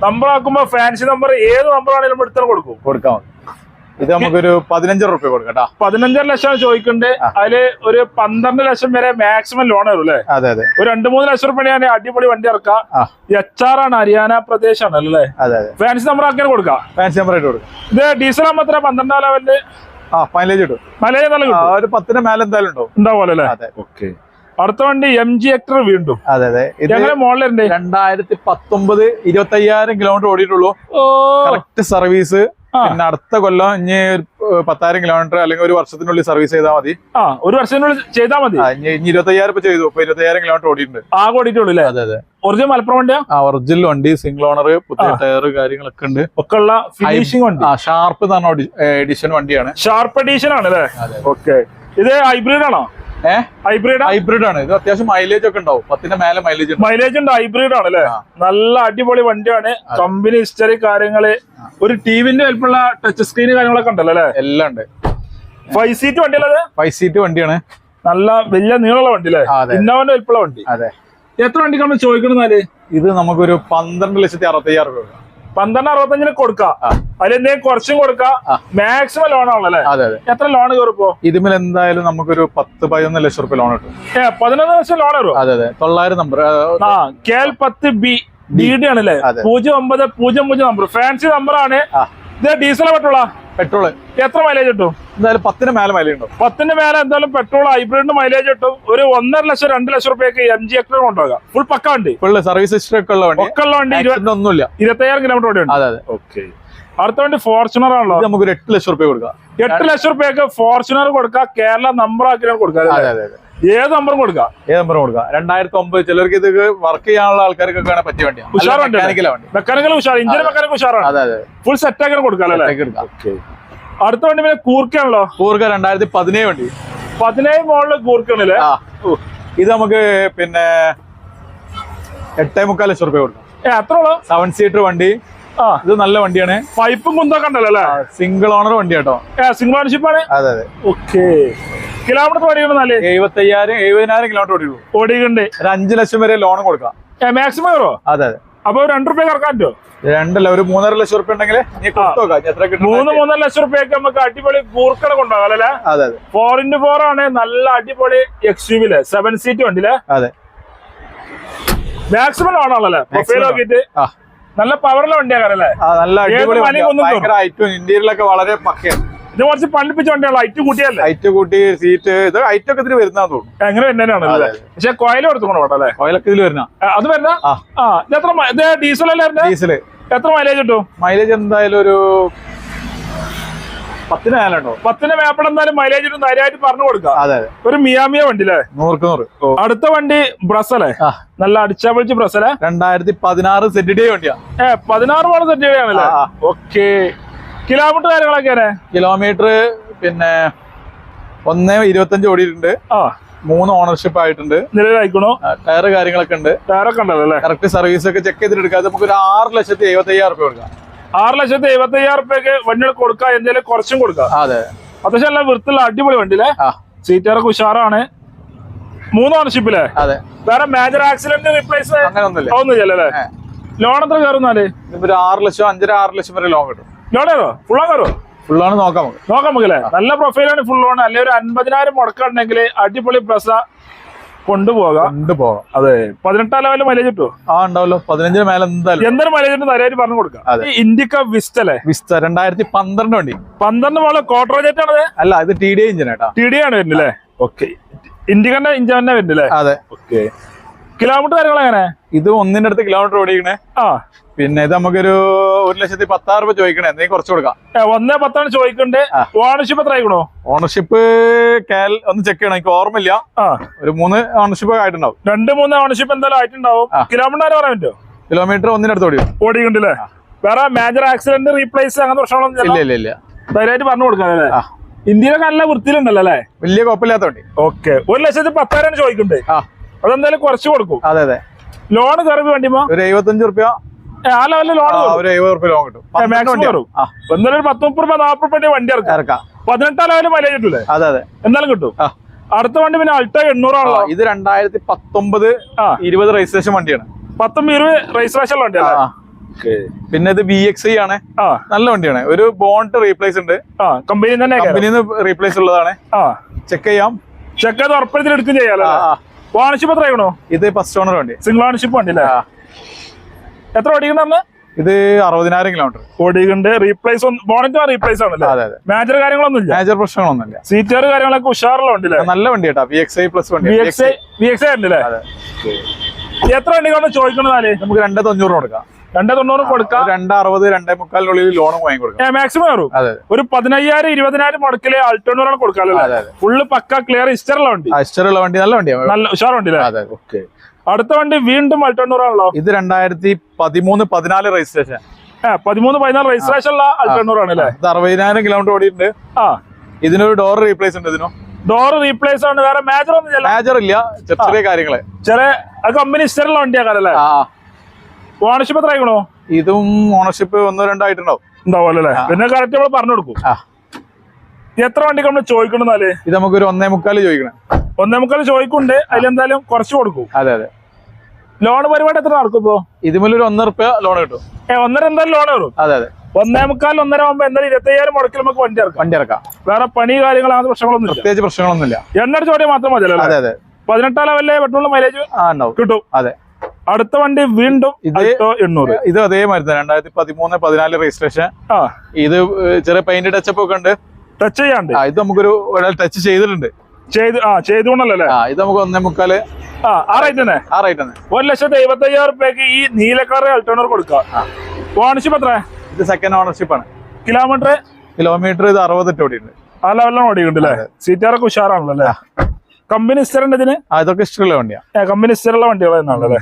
നമ്പർ ആക്കുമ്പോ ഫാൻസി നമ്പർ ഏത് നമ്പർ ആണെങ്കിലും എടുത്തണം കൊടുക്കും. കൊടുക്കാം. ഇത് നമുക്കൊരു പതിനഞ്ചര റുപ്യ കൊടുക്കാം കേട്ടോ. പതിനഞ്ചര ലക്ഷം ചോദിക്കുന്നുണ്ട് അതിൽ ഒരു പന്ത്രണ്ട് ലക്ഷം വരെ മാക്സിമം ലോൺ വരും അല്ലേ? അതെ അതെ. ഒരു രണ്ട് മൂന്ന് ലക്ഷം റുപ്യാണ് അടിപൊളി വണ്ടി ഇറക്കാം. എച്ച് ആർ ആണ് ഹരിയാന പ്രദേശാണ് അല്ലേ? അതെ അതെ. ഫാൻസി നമ്പർ അങ്ങനെ കൊടുക്കാം. ഫാൻസി നമ്പർ ആയിട്ട് കൊടുക്കാം. ഇത് ഡീസൽ ആകുമ്പോ എത്ര? പന്ത്രണ്ടാം ലെവലിൽ ആ മൈലേജ് കിട്ടും. മൈലേജ് നല്ല ആ, കിട്ടും ഒരു പത്തിന് മേലെ എന്തായാലും ഉണ്ടാവും. ഉണ്ടാവുമല്ലോ അല്ലേ? അതെ. ഓക്കെ അടുത്ത വണ്ടി എം ജി എക്ടർ വീണ്ടും. അതെ അതെ. ഇത് മോളിലുണ്ട് മോഡലുണ്ട് രണ്ടായിരത്തി പത്തൊമ്പത് ഇരുപത്തി അയ്യായിരം കിലോമീറ്റർ ഓടിയിട്ടുള്ളൂ. ഓ. Correct service. പിന്നെ അടുത്ത കൊല്ലം ഇനി പത്തായിരം കിലോമീറ്റർ അല്ലെങ്കിൽ ഒരു വർഷത്തിനുള്ളിൽ സർവീസ് ചെയ്താൽ മതി. ആ ഒരു വർഷത്തിനുള്ളിൽ ചെയ്താൽ മതി. ആ, ഇനി ഇരുപത്തയ്യായിരം ഇപ്പൊ ചെയ്തു. ഇപ്പൊ ഇരുപത്തയ്യായിരം കിലോമീറ്റർ ഓടിയിട്ടുണ്ട്. ആകെ ഓടിയിട്ടുള്ളൂ അല്ലേ? അതെ അതെ. ഒറിജിനൽ മലപ്പുറം വണ്ടിയാ? ആ ഒറിജിനൽ വണ്ടി സിംഗിൾ ഓണർ പുതിയ ആ. ടയർ കാര്യങ്ങളൊക്കെ ഉണ്ട്. ഒക്കെ ഉള്ള ഫിനിഷിംഗ് വണ്ടി. ആ ഷാർപ്പ് എന്ന് പറഞ്ഞ എഡിഷൻ വണ്ടിയാണ്. ഷാർപ്പ് എഡിഷൻ ആണ് അല്ലേ? ഓക്കെ ഇത് ഹൈബ്രിഡ് ആണോ? ഹൈബ്രിഡ് ഹൈബ്രിഡ് ആണ്. ഇത് അത്യാവശ്യം മൈലേജ് ഒക്കെ ഉണ്ടാവും. പത്തിന്റെ മേലെ മൈലേജ് മൈലേജ് ഉണ്ട്. ഹൈബ്രിഡ് ആണ് അല്ലേ? നല്ല അടിപൊളി വണ്ടിയാണ്. കമ്പനി ഹിസ്റ്ററി കാര്യങ്ങൾ. ഒരു ടിവിന്റെ വലിപ്പമുള്ള ടച്ച് സ്ക്രീൻ കാര്യങ്ങളൊക്കെ ഉണ്ടല്ലോ അല്ലേ? എല്ലാം ഉണ്ട്. ഫൈവ് സീറ്റ് വണ്ടി അല്ലേ ഫൈവ് സീറ്റ് വണ്ടിയാണ്. നല്ല വലിയ നീളമുള്ള വണ്ടി അല്ലേ? ഇന്നോവന്റെ വലിപ്പമുള്ള വണ്ടി. അതെ. എത്ര വണ്ടിക്കാണ് ചോദിക്കണമെന്നാൽ ഇത് നമുക്കൊരു പന്ത്രണ്ട് ലക്ഷത്തി അറുപത്തയ്യായിരം രൂപ കൊടുക്കാം. പന്ത്രണ്ട് അറുപത്തഞ്ചിന് കൊടുക്കാം അതിലെന്തെങ്കിലും കുറച്ചും കൊടുക്കാം. മാക്സിമം ലോൺ ആണല്ലേ? എത്ര ലോൺ കയറിപ്പോ? ഇതിൽ എന്തായാലും നമുക്കൊരു പത്ത് പതിനൊന്ന് ലക്ഷം റുപ്യ ലോൺ കിട്ടും. ഏ പതിനൊന്ന് ലക്ഷം ലോൺ വരും അതെ അതെ. തൊള്ളായിരം നമ്പർ ആ കെ എൽ പത്ത് ബി. ഡി ഡി ആണല്ലേ. പൂജ്യം ഒമ്പത് പൂജ്യം പൂജ്യം നമ്പർ ഫാൻസി നമ്പർ ആണ്. ആ. ഇത് ഡീസൽ പെട്രോളാ? പെട്രോൾ. എത്ര മൈലേജ് കിട്ടും? എന്തായാലും പത്തിന് മേലെ മൈലേജ് ഉണ്ടോ പത്തിന് മേലെ എന്തായാലും പെട്രോൾ ഹൈബ്രിഡിന് മൈലേജ് കിട്ടും. ഒരു ഒന്നര ലക്ഷം രണ്ട് ലക്ഷം റുപ്യക്ക് എം ജി എക്ടർ കൊണ്ടുപോകാം. ഫുൾ പക്ക വണ്ടി. ഫുള്ള് സർവീസ് ഹിസ്റ്ററി ഒക്കെ ഉള്ള വണ്ടി. ഒക്കെ ഉള്ള വണ്ടി ഇരുപത്തൊന്നുമില്ല ഇരുപത്തയ്യായിരം കിലോമീറ്റർ ഓടി അതെ അതെ. ഓക്കെ അടുത്ത വണ്ടി ഫോർച്യൂണർ ആണല്ലോ. നമുക്ക് ഒരു എട്ട് ലക്ഷം റുപ്യ കൊടുക്കാം. എട്ട് ലക്ഷം റുപ്യക്ക് ഫോർച്യൂണർ കൊടുക്കാം. കേരള നമ്പർ ആക്കി കൊടുക്കാം അതെ അതെ അതെ. ഏത് നമ്പറും കൊടുക്കാം. ഏത് നമ്പർ കൊടുക്കാം. രണ്ടായിരത്തി ഒമ്പത് ചിലർക്ക് ഇത് വർക്ക് ചെയ്യാനുള്ള ആൾക്കാർക്കൊക്കെ പറ്റിയ വണ്ടിയാണ്. ഉഷാറുണ്ട് മെക്കാനിക്കൽ ഉഷാർ ഇഞ്ചിന് മെക്കാനിക്കൽ ഉഷാറാണ്. അതെ അതെ. ഫുൾ സെറ്റ് ആക്കി കൊടുക്കാം. അടുത്ത വണ്ടി പിന്നെ കൂർക്കാണല്ലോ കൂർക്ക രണ്ടായിരത്തി പതിനേഴ് വണ്ടി. പതിനേഴ് മോളിൽ കൂർക്കാണല്ലേ ഇത് നമുക്ക് പിന്നെ എട്ടേ മുക്കാൽ ലക്ഷം റുപ്യ കൊടുക്കാം. എത്ര സെവൻ സീറ്റർ വണ്ടി. ഇത് നല്ല വണ്ടിയാണ്. പൈപ്പും കുന്തൊക്കെ ഉണ്ടല്ലോ അല്ലേ? സിംഗിൾ ഓണർ വണ്ടി കേട്ടോ. സിംഗിൾ ഓണർഷിപ്പ് ആണ്? അതെ അതെ. ഓക്കെ. കിലോമീറ്റർ ഓടിക്കണമെന്നാൽ എഴുപത്തി അയ്യായിരം എഴുപതിനായിരം കിലോമീറ്റർ ഓടിക്കും ഓടിക്കണ്ട് ഒരു അഞ്ചു ലക്ഷം വരെ ലോൺ കൊടുക്കാം. മാക്സിമം കയറോ അതെ അതെ. അപ്പൊ രണ്ട് റുപ്യ കറക്കാൻ പറ്റുമോ? രണ്ടല്ല ഒരു മൂന്നര ലക്ഷം റുപ്യ ഉണ്ടെങ്കിൽ മൂന്ന് മൂന്നര ലക്ഷം റുപ്യക്ക് നമുക്ക് അടിപൊളി കൂർക്കട കൊണ്ടുപോകാം അല്ലേ? അതെ ഫോർ ഇന്റു ഫോർ ആണ്. നല്ല അടിപൊളി എക്സ് യുവിൽ സെവൻ സീറ്റ് വണ്ടിയിലെ. അതെ. മാക്സിമം ലോണാണല്ലേ പ്രൊഫൈൽ. നോക്കിയിട്ട്. നല്ല പവറുള്ള വണ്ടിയാകാരല്ലേ ആ, നല്ല അടിപൊളി ഹൈറ്റും ഇന്റീരിയലൊക്കെ വളരെ പക്കയാണ് ഇത് കുറച്ച് പണ്ടിപ്പിച്ച വണ്ടിയാണ് ലൈറ്റ് കൂട്ടിയല്ലേ ഹൈറ്റ് കൂട്ടി സീറ്റ് ഇത് ഹൈറ്റ് ഒക്കെ വരുന്ന തോന്നുന്നു. എങ്ങനെ പക്ഷെ കോയിൽ കൊടുത്തുകൊണ്ട് പോട്ടെ അല്ലേ? ഓയിലൊക്കെ ഇതിൽ വരുന്ന. അത് വരുന്ന? ആ. ഇത് എത്ര ഡീസൽ അല്ലേ വരുന്നത് ഡീസൽ എത്ര മൈലേജ് കിട്ടും? മൈലേജ് എന്തായാലും ഒരു പത്തിന് മേലുണ്ടോ പത്തിന് മേപ്പട എന്തായാലും മൈലേജ് ഒരു ധൈര്യമായിട്ട് പറഞ്ഞു കൊടുക്കാം. അതെ ഒരു മിയാമിയ വണ്ടി അല്ലേ നൂറുക്ക് നൂറ്. അടുത്ത വണ്ടി ബ്രസലേ. നല്ല നല്ല അടിച്ചാപൊളിച്ച് ബ്രസലേ. രണ്ടായിരത്തി പതിനാറ് സെറ്റ് ഡേ വണ്ടിയാ. ഏ പതിനാറ് മോളം സെറ്റ് ഡി ആ, ആ. ഓക്കെ. കിലോമീറ്റർ കാര്യങ്ങളൊക്കെയാണ് കിലോമീറ്റർ പിന്നെ ഒന്ന് ഇരുപത്തഞ്ച് ഓടിയിട്ടുണ്ട്. ആ. മൂന്ന് ഓണർഷിപ്പ് ആയിട്ടുണ്ട്. നിലവിലായിക്കണോ? ടയർ കാര്യങ്ങളൊക്കെ ഉണ്ട്. ടയറൊക്കെ ഉണ്ടല്ലോ അല്ലേ? കറക്റ്റ് സർവീസ് ഒക്കെ ചെക്ക് ചെയ്തിട്ട് എടുക്കാതെ നമുക്ക് ഒരു ആറ് ലക്ഷത്തി എഴുപത്തി അയ്യായിരം റുപ്യ കൊടുക്കാം. ആറ് ലക്ഷത്തി എഴുപത്തി അയ്യായിരം റുപ്യക്ക് വണ്ടികൾ കൊടുക്കാം എന്തെങ്കിലും കുറച്ചും കൊടുക്കാം. അതെ. അത്യാവശ്യം നല്ല വൃത്തിയുള്ള അടിപൊളി വണ്ടിയിലെ സീറ്ററൊക്കെ ഉഷാറാണ്. മൂന്ന് ഓണർഷിപ്പില്ലേ അതെ. വേറെ മേജർ ആക്സിഡന്റ് റീപ്ലേസ് ഒന്നുമില്ലല്ലേ. ലോൺ എത്ര കയറുന്നാൽ? ഒരു ആറ് ലക്ഷം അഞ്ചര ആറ് ലക്ഷം വരെ ലോൺ കിട്ടും. ലോൺ കയറോ? ഫുള്ളാ കയറോ? ഫുള്ളാണ് നോക്കാം നമുക്ക്. നോക്കാം നമുക്കല്ലേ നല്ല പ്രൊഫൈലാണ് ഫുൾ അല്ലെങ്കിൽ ഒരു അൻപതിനായിരം മുടക്കുണ്ടെങ്കിൽ അടിപൊളി പ്രസ കൊണ്ടുപോകാം. കൊണ്ടുപോകാം. അതെ. പതിനെട്ടാം ലെവലിൽ മൈലേജ് കിട്ടുമോ ആ ഉണ്ടാവല്ലോ. പതിനഞ്ചിന് മേലെ എന്തായാലും. എന്തൊരു മൈലേജ് തരായിട്ട് പറഞ്ഞു കൊടുക്കാം. അതെ. ഇന്ത്യക്ക ഇൻഡിക്ക വിസ്റ്റ അല്ലേ? വിസ്ത രണ്ടായിരത്തി പന്ത്രണ്ട് വണ്ടി. പന്ത്രണ്ട് മോളെ കോട്ടറോജറ്റ് ആണത്? അല്ല ഇത് ടി ഡി എഞ്ചിൻ കേട്ടാ ടി ഡി ആണ് വരുന്നില്ലേ ഓക്കെ ഇൻഡിക്കന്റെ ഇഞ്ചൻ തന്നെ വരുന്നില്ലേ അതെ. ഓക്കെ കിലോമീറ്റർ കാര്യങ്ങൾ എങ്ങനെ ഇത് ഒന്നിന്റെ അടുത്ത് കിലോമീറ്റർ ഓടിക്കണേ ആ. പിന്നെ ഇത് നമുക്കൊരു ഒരു ലക്ഷത്തി പത്താറ് രൂപ ചോദിക്കണേ. എന്തെങ്കിലും കുറച്ച് കൊടുക്കാം. ഒന്നേ പത്താണ് ചോദിക്കണ്ട്. ഓണർഷിപ്പ് എത്ര ആയിക്കണോ? ഓണർഷിപ്പ് കാൽ ഒന്ന് ചെക്ക് ചെയ്യണം. എനിക്ക് ഓർമ്മയില്ല. ഒരു മൂന്ന് ഓണർഷിപ്പ് ആയിട്ടുണ്ടാവും. രണ്ട് മൂന്ന് ഓണർഷിപ്പ് എന്തായാലും ആയിട്ടുണ്ടാവും. കിലോമീറ്റർ പറയാൻ പറ്റുമോ? കിലോമീറ്റർ ഒന്നിനടുത്ത് അടുത്ത് ഓടി ഓടിക്കണ്ടല്ലേ വേറെ മേജർ ആക്സിഡന്റ് റീപ്ലേസ് അങ്ങനത്തെ പ്രശ്നങ്ങളൊന്നും ഇല്ല ഇല്ല ഇല്ല. ധൈര്യമായിട്ട് പറഞ്ഞു കൊടുക്കാം അല്ലേ? ഇന്ത്യയിലൊക്കെ നല്ല വൃത്തിയിലുണ്ടല്ലോ അല്ലേ? വലിയ കുഴപ്പമില്ലാത്തോണ്ട് ഓക്കെ. ഒരു ലക്ഷത്തി പത്തായിരം ചോദിക്കണ്ടേ? അതെന്തായാലും കുറച്ച് കൊടുക്കും. അതെ അതെ. ലോൺ കയറി വേണ്ടിമോ ഒരു എഴുപത്തഞ്ച് റുപ്യ ആ ലെവലിൽ ലോൺ ഒരു എഴുപത് റുപ്യ ലോൺ കിട്ടും. പന്ത്രണ്ട് മാക്സിമം വണ്ടിയാ. കയറും ആ. എന്തായാലും ഒരു പത്ത് മുപ്പത് രൂപ നാൽപ്പത് രൂപ വണ്ടി ഇറക്കാം. ഇറക്കാം. പതിനെട്ടാം ലെവലിൽ മൈലേജ് കിട്ടൂലേ അതെ അതെ. എന്തായാലും കിട്ടും. അടുത്ത വണ്ടി പിന്നെ അൾട്ടോ എണ്ണൂറാണല്ലോ ഇത് രണ്ടായിരത്തി പത്തൊമ്പത് ഇരുപത് രജിസ്ട്രേഷൻ വണ്ടിയാണ്. പത്തൊമ്പത് ഇരുപത് രജിസ്ട്രേഷൻ വണ്ടിയാണ് പിന്നെ ഇത് ബി എക്സ് ഐ ആണ്. ആ. നല്ല വണ്ടിയാണ്. ഒരു ബോണ്ട് റീപ്ലേസ് ഉണ്ട്. ആ കമ്പനി തന്നെ കമ്പനി കമ്പനിന്ന് റീപ്ലേസ് ഉള്ളതാണ്. ആ. ചെക്ക് ചെയ്യാം. ചെക്ക് ചെയ്ത് ഉറപ്പത്തിൽ എടുക്കും ചെയ്യാലോ. ഓണർഷിപ്പ് എത്ര ആയിക്കണോ ഇത് ഫസ്റ്റ് ഓണർ വണ്ടി. സിംഗിൾ ഓണർഷിപ്പ് വണ്ടി അല്ലേ. എത്ര ഓടിക്കണ്ടെന്ന് ഇത് അറുപതിനായിരം കിലോമീറ്റർ ഓടിക്കുന്നുണ്ട്. റീപ്ലേസ് ബോണറ്റ് റീപ്ലേസ് ആണല്ലേ? അതെ അതെ. മേജർ കാര്യങ്ങളൊന്നും ഇല്ല മേജർ പ്രശ്നങ്ങളൊന്നുമില്ല സീറ്റർ കാര്യങ്ങളൊക്കെ ഉഷാറുള്ള വണ്ടിയില്ലേ നല്ല വണ്ടി. കേട്ടോ വി എക്സ് ഐ പ്ലസ് വണ്ടി വി എക്സ് വി എക്സ് ഉണ്ടല്ലേ അതെ. എത്ര വണ്ടികളാണ് ചോദിക്കണെന്നാൽ നമുക്ക് രണ്ട് തൊണ്ണൂറ് കൊടുക്കാം. രണ്ടേ തൊണ്ണൂറ് കൊടുക്കാം. രണ്ട് അറുപത് രണ്ടേ മുക്കാലിനുള്ളിൽ ലോണും വാങ്ങി കൊടുക്കാം. മാക്സിമം വരും. അതെ ഒരു പതിനയ്യായിരം ഇരുപതിനായിരം മുടക്കിൽ അൾട്ടോണൂറാണ് കൊടുക്കാമല്ലോ അതെ ഫുള്ള് പക്ക ക്ലിയർ ഇസ്റ്റർ ഇസ്റ്ററുള്ള വണ്ടി. ഉള്ള വണ്ടി നല്ല വണ്ടിയാണ് നല്ല ഉഷാർ വണ്ടി അതെ ഓക്കെ അടുത്ത വണ്ടി വീണ്ടും അൾട്ടണ്ണൂറാണല്ലോ ഇത് രണ്ടായിരത്തി പതിമൂന്ന് പതിനാല് രജിസ്ട്രേഷൻ പതിമൂന്ന് പതിനാല് രജിസ്ട്രേഷൻ ഉള്ള അൾട്ടണ്ണൂറാണ് അല്ലേ ഇത് അറുപതിനായിരം കിലോമീറ്റർ ഓടിയിട്ടുണ്ട്. ആ. ഇതിനൊരു ഡോർ റീപ്ലേസ് ഉണ്ട് ഇതിനോ. ഡോർ റീപ്ലേസ് ആണ്. വേറെ മേജർ ഒന്നും മേജർ ഇല്ല. ചെറിയ കാര്യങ്ങളെ. ചെറിയ കമ്പനി ഇഷ്ടമുള്ള വണ്ടിയാക്കാരല്ലേ ഓണർഷിപ്പ് എത്ര ആയിക്കണോ? ഇതും ഓണർഷിപ്പ് ഒന്നോ രണ്ടോ ആയിട്ടുണ്ടാവും. ഉണ്ടാവുമല്ലോ അല്ലേ? പിന്നെ കറക്റ്റ് നമ്മൾ പറഞ്ഞു കൊടുക്കും. എത്ര വണ്ടിക്ക് നമ്മൾ ചോദിക്കണമെന്നാൽ ഇത് നമുക്ക് നമുക്കൊരു ഒന്നേ മുക്കാൽ ചോദിക്കണം. ഒന്നേ മുക്കാൽ ചോദിക്കുന്നുണ്ട്. അതിലെന്തായാലും കുറച്ച് കൊടുക്കും. അതെ അതെ. ലോൺ പരിപാടി എത്ര നടക്കും ഇപ്പോ? ഇതുമേലൊരു ഒന്നര റുപ്യ ലോൺ കിട്ടും. ഏ ഒന്നര എന്തായാലും ലോൺ വരും അതെ അതെ. ഒന്നേ മുക്കാൽ ഒന്നര ആകുമ്പോ എന്തായാലും ഇരുപത്തി അയ്യായിരം മുടക്കിൽ നമുക്ക് വണ്ടി ഇറക്കാം. വണ്ടി ഇറക്കാം. വേറെ പണി കാര്യങ്ങൾ അങ്ങനത്തെ പ്രശ്നങ്ങളൊന്നും പ്രത്യേകിച്ച് പ്രശ്നങ്ങളൊന്നുമില്ല. എണ്ണ ചോദ്യം മാത്രം മതിയല്ലോ അതെ? അതെ. പതിനെട്ടാം ലെവലിലെ പെട്രോൾ മൈലേജ് കിട്ടും. അതെ. അടുത്ത വണ്ടി വീണ്ടും എണ്ണൂറ്. ഇത് അതേ മരുന്ന് രണ്ടായിരത്തി പതിമൂന്ന് പതിനാല് രജിസ്ട്രേഷൻ ആ. ഇത് ചെറിയ പെയിന്റ് ടച്ചപ്പ് ഒക്കെ ഉണ്ട്. ടച്ച് ചെയ്യാണ്ട്. ഇത് നമുക്കൊരു ഒരാൾ ടച്ച് ചെയ്തിട്ടുണ്ട്. ചെയ്ത് ആ ചെയ്തുകൊണ്ടല്ലോ ഇത് നമുക്ക് ഒന്നേ മുക്കാൽ. ആ ആ റേറ്റ് തന്നെ? ആ റേറ്റ് തന്നെ. ഒരു ലക്ഷത്തി എഴുപത്തി അയ്യായിരം റുപ്യക്ക് ഈ നീലക്കാറ് അൾട്ടോണർ കൊടുക്കാം ഓണർഷിപ്പ് എത്ര ഇത് സെക്കൻഡ് ഓണർഷിപ്പ് ആണ്. കിലോമീറ്റർ കിലോമീറ്റർ ഇത് അറുപത്തെട്ട് ഓടിയുണ്ട് ആ ലെവലിലാണ് ഓടിയുണ്ട് അല്ലേ? സീറ്റാറൊക്കെ ഉഷാറാണല്ലോ അല്ലേ? കമ്പനി ഇസ്റ്ററുണ്ട് ഇതിന് ആ ഇതൊക്കെ ഇഷ്ടമുള്ള വണ്ടിയാ. ഏ, കമ്പനി ഇസ്റ്ററുള്ള വണ്ടികൾ തന്നെയാണല്ലോ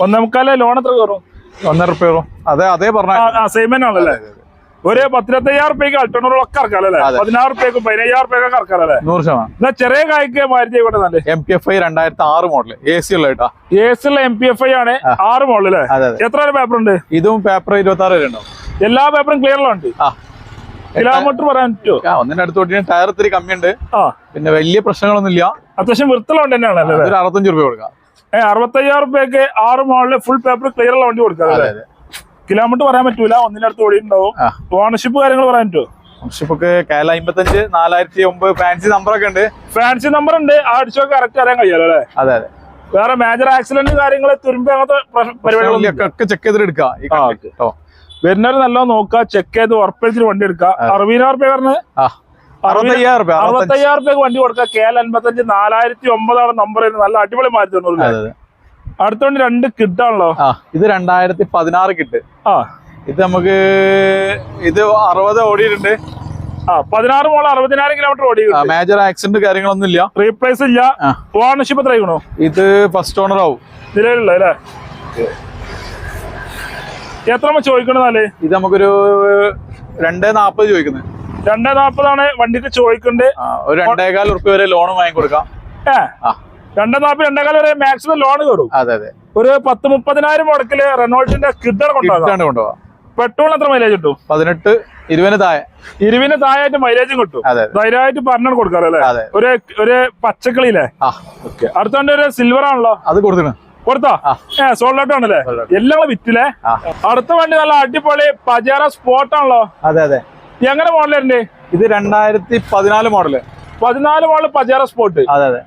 ഒന്നേ മുക്കാലേ ലോൺ എത്ര കയറും? ഒന്നര റുപ്യ അതെ അതേ പറഞ്ഞ ആണല്ലേ സെയിം തന്നെയാണല്ലോ അല്ലേ? ഒരു പത്തിരത്തയ്യായിരം റുപ്യക്ക് അൾട്ടോണറൊക്കെ ഒക്കെ അല്ലേ പതിനായിരം പതിനാറ് റുപ്യക്കും പതിനയ്യായിരം റുപ്യൊക്കെ ഇറക്കാലോ അല്ലേ നൂറ് ശതമാനം. എന്നാ ചെറിയ കായ്ക്ക് മാരുതി ഇവിടെ നല്ല. എം പി എഫ് ഐ രണ്ടായിരത്തി ആറ് മോഡൽ എ സി ഉള്ള കേട്ടോ. സി ഉള്ള എം പി എഫ് ഐ ആണ് ആറ് മോഡൽ അല്ലേ എത്ര പേപ്പർ ഉണ്ട്? ഇതും പേപ്പർ ഇരുപത്തി ആറ് വരെ എല്ലാ പേപ്പറും ക്ലിയർ ആ. കിലോമീറ്റർ പറയാൻ പറ്റുമോ ഒന്നിന്റെ അടുത്ത് ഓടിയ ടയർ ഇത്തിരി കമ്മിയുണ്ട്. ഉണ്ട് പിന്നെ വലിയ പ്രശ്നങ്ങളൊന്നും ഇല്ല അത്യാവശ്യം വൃത്തിലുണ്ട് വണ്ടി തന്നെയാണ് അല്ലേ? ഒരു അറുപത്തഞ്ച് രൂപ കൊടുക്കാം. ഏഹ് അറുപത്തയ്യായിരം റുപ്യക്ക് ആറ് മോഡൽ ഫുൾ പേപ്പർ ക്ലിയർ ഉള്ള വണ്ടി കൊടുക്കാം കിലോമീറ്റർ പറയാൻ പറ്റൂല. ഒന്നിനടുത്ത് ഓടി ഉണ്ടാവും ഓണർഷിപ്പ് കാര്യങ്ങൾ പറയാൻ പറ്റുമോ ഓണർഷിപ്പൊക്കെ കേരള അമ്പത്തഞ്ച് നാലായിരത്തി ഒമ്പത് ഫാൻസി നമ്പറൊക്കെ ഉണ്ട്. ഫാൻസി നമ്പർ ഉണ്ട്. ആ അടിച്ചൊക്കെ കറക്റ്റ് അറിയാൻ കഴിയാലോ അല്ലേ? അതെ അതെ. വേറെ മേജർ ആക്സിഡന്റ് കാര്യങ്ങൾ തുരുമ്പ് അങ്ങനത്തെ ചെക്ക് ചെയ്തിട്ട് എടുക്കാം വരുന്നവർ നല്ല നോക്കുക ചെക്ക് ചെയ്ത് ഉറപ്പിച്ചിട്ട് വണ്ടി എടുക്കുക അറുപതിനായിരം റുപ്യ പറഞ്ഞ്? അറുപത്തയ്യായിരം റുപ്യക്ക് വണ്ടി കൊടുക്കുക കെ എൽ അൻപത്തഞ്ച് നാലായിരത്തി ഒമ്പതാണ് നമ്പർ നല്ല അടിപൊളി മാറ്റി തന്നു അതെ രണ്ട് കിട്ടാണല്ലോ? ആ ഇത് രണ്ടായിരത്തി പതിനാറ് കിട്ട്. ആ. ഇത് നമുക്ക് ഇത് അറുപത് ഓടിയിട്ടുണ്ട്. ആ പതിനാറ് മോൾ അറുപതിനായിരം കിലോമീറ്റർ ഓടി മേജർ ആക്സിഡന്റ് കാര്യങ്ങളൊന്നും ഇല്ല. റീപ്ലേസ് ഇല്ല. ഓണർഷിപ്പ് എത്ര ആയിക്കണോ? ഇത് ഫസ്റ്റ് ഓണർ ആവും. നിലവിലുള്ള അല്ലേ? എത്ര ചോദിക്കണെന്നാൽ ഇത് നമുക്കൊരു രണ്ടേ നാപ്പത് ചോദിക്കുന്നത് രണ്ടേ നാപ്പതാണ് വണ്ടിക്ക് ചോദിക്കുന്നുണ്ട് ആ, ഒരു രണ്ടേകാൽ ഉറുപ്പ് വരെ ലോൺ വാങ്ങി കൊടുക്കാം ഏ. ആ. രണ്ടേ നാപ്പത് രണ്ടേകാലം വരെ മാക്സിമം ലോൺ കയറും. അതെ അതെ. ഒരു പത്ത് മുപ്പതിനായിരം മുടക്കിൽ റെനോൾട്ടിന്റെ കിഡാണ് കൊണ്ടുപോകാം കൊണ്ടുപോകാം പെട്രോൾ എത്ര മൈലേജ് കിട്ടും? പതിനെട്ട് ഇരുപതിന് താഴെ. ഇരുവിന് താഴായിട്ട് മൈലേജും കിട്ടും. ധൈര്യമായിട്ട് പറഞ്ഞു കൊടുക്കാറ് ഒരു ഒരു പച്ചക്കളിയില്ലേ? അടുത്തോണ്ട് ഓക്കെ. അടുത്ത വണ്ടി ഒരു സിൽവർ ആണല്ലോ. അത് കൊടുത്തു? കൊടുത്തോ. ഏ സോൾഡ് ആണല്ലേ? എല്ലാം വിറ്റില്ലേ? അടുത്ത വണ്ടി നല്ല അടിപൊളി പജാറ സ്പോട്ട് ആണല്ലോ. അതെ അതെ. എങ്ങനെ മോഡലുണ്ട് ഇത് രണ്ടായിരത്തി പതിനാല് മോഡൽ പതിനാല് മോഡൽ പജാറ സ്പോട്ട് അതെ അതെ.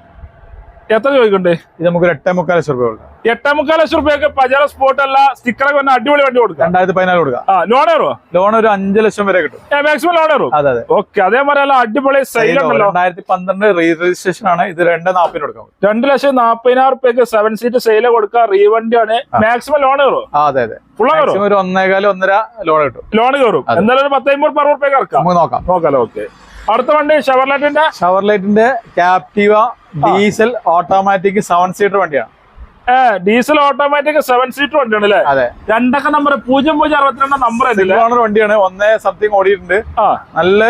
എത്ര ചോദിക്കണ്ടേ? ഇത് നമുക്ക് ഒരു എട്ടേ മുക്കാൽ ലക്ഷം രൂപ കൊടുക്കാം. എട്ടേ മുക്കാൽ ലക്ഷം രൂപയൊക്കെ പജാറ സ്പോട്ട് അല്ല സ്റ്റിക്കറൊക്കെ വന്ന അടിപൊളി വണ്ടി കൊടുക്കാം. രണ്ടായിരത്തി പതിനാല് കൊടുക്കാം. ആ ലോൺ ഏറോ ലോൺ ഒരു അഞ്ച് ലക്ഷം വരെ കിട്ടും. മാക്സിമം ലോൺ ഏറോ? അതെ അതെ. ഓക്കെ അതേപോലെ അല്ല അടിപൊളി സൈൽ ഉണ്ടല്ലോ. രണ്ടായിരത്തി പന്ത്രണ്ട് റീജിസ്ട്രേഷൻ ആണ്. ഇത് രണ്ട് നാപ്പിന് കൊടുക്കാം. രണ്ട് ലക്ഷം നാപ്പതിനായിരം റുപ്യക്ക് സെവൻ സീറ്റ് സെയിൽ കൊടുക്കുക റീവണ്ടി ആണ് മാക്സിമം ലോൺ കയറും ആ അതെ അതെ. ഒന്നേകാലും ഒരു ഒന്നര ലോൺ കിട്ടും. ലോൺ കയറും എന്തായാലും ഒരു പത്തമ്പത് അറുപത് റുപ്യക്ക് ഇറക്കാം നമുക്ക് നോക്കാം. നോക്കാലോ ഓക്കെ അടുത്ത വണ്ടി ഷവർലൈറ്റിന്റെ ഷവർലൈറ്റിന്റെ Captiva diesel automatic seven seater വണ്ടിയാണ്. ഡീസൽ ഓട്ടോമാറ്റിക് സെവൻ സീറ്റർ വണ്ടിയാണ് അല്ലേ? അതെ. രണ്ടൊക്കെ നമ്പർ പൂജ്യം പൂജ്യം അറുപത്തിരണ്ട് നമ്പർ ഓണർ വണ്ടിയാണ്. ഒന്നേ സത്യം ഓടിയിട്ടുണ്ട്. ആ. നല്ല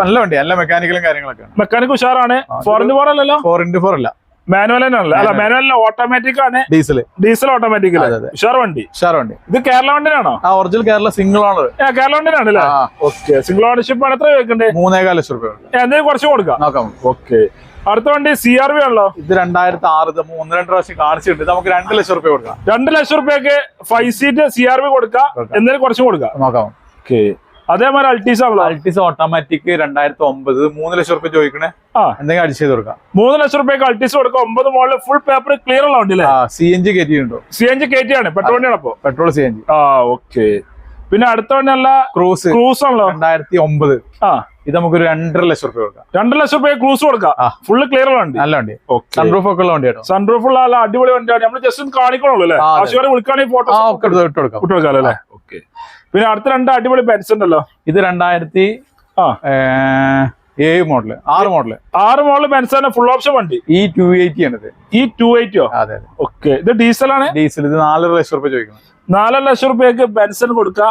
നല്ല വണ്ടി നല്ല മെക്കാനിക്കലും കാര്യങ്ങളൊക്കെ മെക്കാനിക് ഉഷാറാണ്. ഫോർ ഇന്റു ഫോർ അല്ലല്ലോ? ഫോർ ഇന്റു ഫോർ അല്ല. മാനുവൽ തന്നെയല്ലേ അല്ല മാനുവൽ. ഓട്ടോമാറ്റിക് ആണ്. ഡീസൽ ഡീസൽ ഓട്ടോമാറ്റിക് അതെ. വണ്ടി. ഉഷാർ വണ്ടി. ഇത് കേരള വണ്ടിനാണോ? ആ original Kerala single owner Kerala വണ്ടിനാണല്ലേ? Okay single ownership ആണ് എത്ര ചോദിക്കണ്ടേ മൂന്നേകാല ലക്ഷം രൂപ. എന്തെങ്കിലും കുറച്ച് കൊടുക്കാം. നോക്കാം. ഓക്കെ അടുത്ത വണ്ടി സി ആർ വി ആണല്ലോ? ഇത് രണ്ടായിരത്തി ആറ് ഒന്ന് രണ്ട് പ്രാവശ്യം കാണിച്ചിട്ടുണ്ട്. നമുക്ക് രണ്ട് ലക്ഷം രൂപ കൊടുക്കാം. രണ്ട് ലക്ഷം റുപ്യക്ക് five seat C R V കൊടുക്കാം. കൊടുക്കാം. എന്തെങ്കിലും കുറച്ചും കൊടുക്കാം. നോക്കാം. ഓക്കെ അതേമാതിരി അൾട്ടീസ് ആണല്ലോ. അൾട്ടീസ് ഓട്ടോമാറ്റിക് രണ്ടായിരത്തി ഒമ്പത് മൂന്ന് ലക്ഷം റുപ്യ ചോദിക്കണേ? ആ. എന്തെങ്കിലും അടിച്ച് ചെയ്ത് കൊടുക്കാം. മൂന്ന് ലക്ഷം റുപ്യക്ക് അൾട്ടീസ് കൊടുക്കാം ഒമ്പത് മോളിൽ ഫുൾ പേപ്പർ ക്ലിയർ ഉള്ള വണ്ടി അല്ലേ ആ സി എൻ ജി കയറ്റി ഉണ്ടോ സി എൻ ജി കയറ്റിയാണ്. പെട്രോൾ വണ്ടിയാണ് അപ്പോ? പെട്രോൾ സി എൻ ജി ആ ഓക്കെ പിന്നെ അടുത്ത വണ്ടിയല്ല ക്രൂസ് ക്രൂസ് ആണല്ലോ. രണ്ടായിരത്തി ഒമ്പത് ആ. ഇത് നമുക്ക് രണ്ടര ലക്ഷം റുപ്യ കൊടുക്കാം. രണ്ടര ലക്ഷം റുപ്യ ക്രൂസ് കൊടുക്കാം. ഫുള്ള് ക്ലിയർ ഉള്ള വണ്ടി. നല്ല വണ്ടി. ഓക്കെ സൺറൂഫ് ഒക്കെ ഉള്ള വണ്ടിയാണ് സൺറൂഫ് ഉള്ള നല്ല അടിപൊളി വണ്ടിയാണ്. നമ്മൾ ജസ്റ്റ് ഒന്ന് കാണിക്കണുള്ളൂ അല്ലേ? ആ, അതെ. ആവശ്യക്കാരെ വിളിക്കുകയാണെങ്കിൽ ഫോട്ടോ ഇട്ട് കൊടുക്കാം. വിട്ടു കൊടുക്കാമല്ലോ അല്ലേ? ഓക്കെ. പിന്നെ അടുത്ത രണ്ട് അടിപൊളി ബെൻസ് ഉണ്ടല്ലോ. ഇത് രണ്ടായിരത്തി ഏഴ് മോഡൽ ആറ് മോഡൽ ആറ് മോഡൽ ബെൻസ് ആണ് ഫുൾ ഓപ്ഷൻ വണ്ടി. ഈ ടു എയ്റ്റി ആണ് ഇത് ഈ ടു എയ്റ്റിയോ അതെ അതെ. ഓക്കെ ഇത് ഡീസൽ ആണ്? ഡീസൽ ഇത് നാലര ലക്ഷം റുപ്യ ചോദിക്കുന്നത് നാലര ലക്ഷം റുപ്യക്ക് ബെൻസിന് കൊടുക്കുക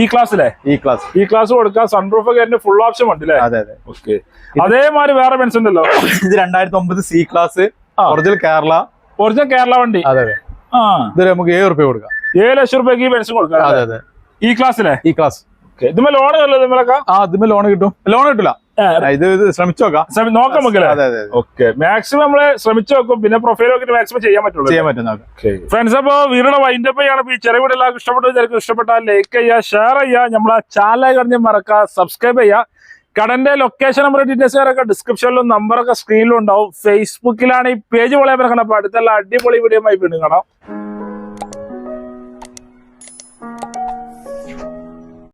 ഈ ക്ലാസ്സിലെ ഈ ക്ലാസ് ഈ ക്ലാസ് കൊടുക്കാം സൺറൂഫ് ഒക്കെ ഫുൾ ഓപ്ഷൻ വണ്ടി അല്ലേ അതെ അതെ. ഓക്കെ അതേമാതിരി വേറെ ബെൻസ് ഉണ്ടല്ലോ. ഇത് രണ്ടായിരത്തി ഒമ്പത് C class. Original Kerala original Kerala വണ്ടി. അതെ അതെ. ആ. ഇത് നമുക്ക് ഏഴ് റുപ്യ കൊടുക്കാം. ഏഴ് ലക്ഷം റുപ്യക്ക് ഈ ബെൻസ് കൊടുക്കാം. അതെ അതെ. ഈ ക്ലാസ്സിലെ? ഈ ക്ലാസ് ഇതുമ്മേ ലോൺ ആ അതിന് ലോൺ കിട്ടും. ലോൺ കിട്ടില്ല ഇത് ഇത് ശ്രമിച്ചു നോക്കാം. നോക്കാം അതെ. ഓക്കെ മാക്സിമം നമ്മൾ ശ്രമിച്ചു നോക്കും. പിന്നെ പ്രൊഫൈൽ നോക്കിട്ട് മാക്സിമം ചെയ്യാൻ പറ്റുള്ളൂ ചെയ്യാൻ പറ്റും ഫ്രണ്ട്സ് അപ്പൊ വീടിന്റെ വൈൻഡ് അപ്പ് ചെയ്യണം. ഈ ചെറിയ വീട് എല്ലാവർക്കും ഇഷ്ടപ്പെട്ടു. ചിലർക്ക് ഇഷ്ടപ്പെട്ടാൽ ലൈക്ക് ചെയ്യാ ഷെയർ ചെയ്യുക. നമ്മളെ ചാനൽ കറിഞ്ഞ് മറക്കുക സബ്സ്ക്രൈബ് ചെയ്യാ കടന്റെ ലൊക്കേഷൻ നമ്പർ ഡീറ്റെയിൽസ് ഒക്കെ ഡിസ്ക്രിപ്ഷനിലും നമ്പറൊക്കെ സ്ക്രീനിലും ഉണ്ടാവും. ഫേസ്ബുക്കിലാണ് ഈ പേജ് കിടക്കണം അപ്പൊ അടുത്തുള്ള അടിപൊളി വീഡിയോ ആയി വീണ്ടും കാണാം.